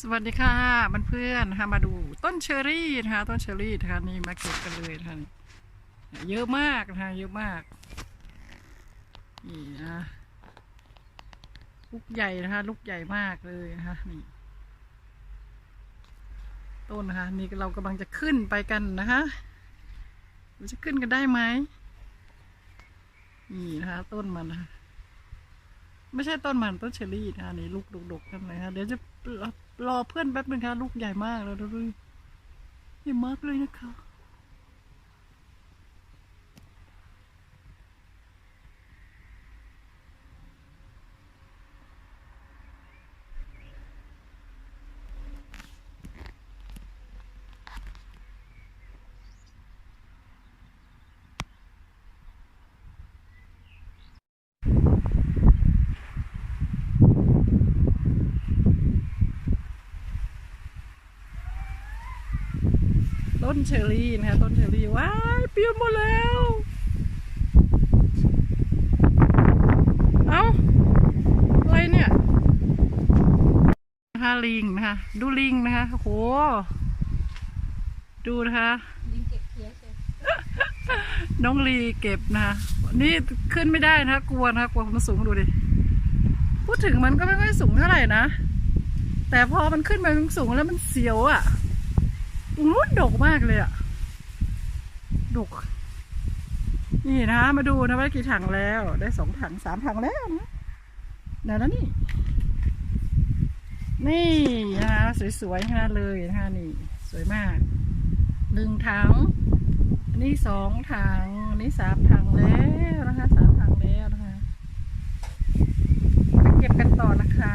สวัสดีค่ะเพื่อนนะคะมาดูต้นเชอรี่นะคะต้นเชอรี่นะคะนี่มาเก็บกันเลยนะคะนี่เยอะมากนะคะเยอะมากนี่นะลูกใหญ่นะคะลูกใหญ่มากเลยนะคะนี่ต้นนะคะนี่เรากำลังจะขึ้นไปกันนะคะเราจะขึ้นกันได้ไหมนี่นะคะต้นมันนะคะไม่ใช่ต้นมันต้นเชอรี่นะคะนี่ลูกดกๆกันเลยค่ะเดี๋ยวจะ รอเพื่อนแป๊บนึงค่ะลูกใหญ่มากแล้วด้วยใหญ่มากเลยนะคะ นเชอรี่นะคะต้นเชอรี่ว้ายเปลี่ยนหมดแล้วเอาอะไรเนี่ยนะคะลิงนะคะดูลิงนะคะโหดูนะคะลิงเก็บเพี้ยเลยน้องลีเก็บนะคะนี่ขึ้นไม่ได้นะคะกลัวนะคะกลัวมันสูงดูดิพูดถึงมันก็ไม่ค่อยสูงเท่าไหร่นะแต่พอมันขึ้นไปมันสูงแล้วมันเสียวอะ่ะ ตรงนู้นดกมากเลยอะ่ะดก นี่นะ มาดูนะว่ากี่ถังแล้ว ได้สองถังสามถังแล้วนะไหนแล้วนี่ นี่นะคะสวยๆทั้งนั้นเลยนะคะนี่ สวยมากหนึ่งถัง อันนี้สองถัง อันนี้สามถังแล้วนะคะสามถังแล้วนะคะไปเก็บกันต่อนะคะ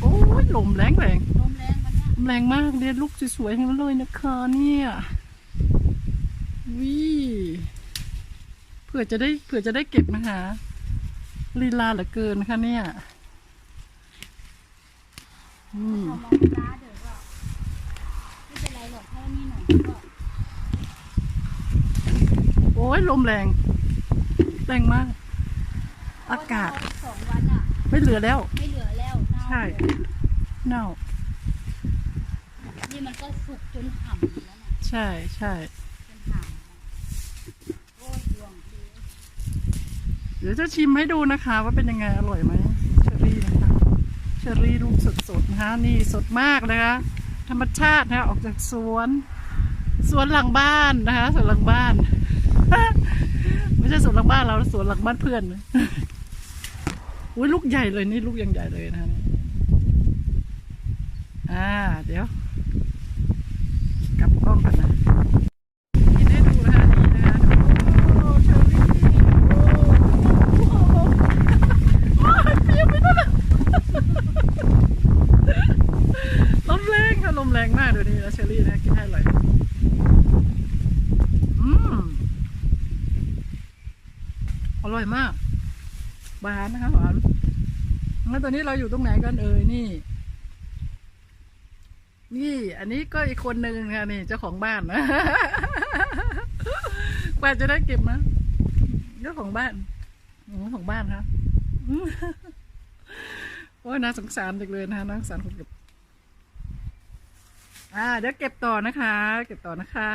โอ้ย ลมแรงแรงลมแรงมันเนี่ยลมแรงมากเนี่ยลูกสวยๆทั้งนั้นเลยนะคะเนี่ยวิเผื่อจะได้เผื่อจะได้เก็บนะคะลีลาเหลือเกินนะคะเนี่ยอืมพอมองร้าเดี๋ยวก็ไม่เป็นไรหรอกแค่นี้หน่อยก็โอ้ยลมแรง แรงมาก อากาศเพระว่สองวันอะไม่เหลือแล้ว ไม่เหลือแล้วเน่าใช่ เลยเน่า นี่มันก็สุกจนห่ำอยู่แล้วน่ะใช่ใช่จนห่ำโอ้ยดวงดีเดี๋ยวจะชิมให้ดูนะคะ ว่าเป็นยังไงอร่อยไหมเชอรี่นะคะเชอรี่ลูกสดๆนะคะนี่สดมากนะคะธรรมชาตินะคะออกจากสวน สวนหลังบ้านนะคะสวนหลังบ้าน ไม่ใช่สวนหลังบ้านเราสวนหลังบ้านเพื่อนอุ้ยลูกใหญ่เลยนี่ลูกยังใหญ่เลยนะคะนี่ อ่า เดี๋ยว กลับกล้องกันนะกินให้ดูนะคะนี่นะโอ้เชอรี่โอ้โหโอ้ยเปียวไปแล้วนลมแรงค่ะลมแรงมากเดี๋ยนี้นะเชอรี่นะกินให้อร่อยอืมอร่อยมากหวานนะคะหวานแล้วตอนนี้เราอยู่ตรงไหนกันเอ่ยนี่ นี่ อันนี้ก็อีกคนหนึ่งค่ะนี่เจ้าของบ้านนะกว่าจะได้เก็บนะเจ้าของบ้านอของบ้านครับโอ้ยน่าสงสารจังเลยนะน่าสงสารคนเก็บ อ่าเดี๋ยวเก็บต่อนะคะ เก็บต่อนะคะ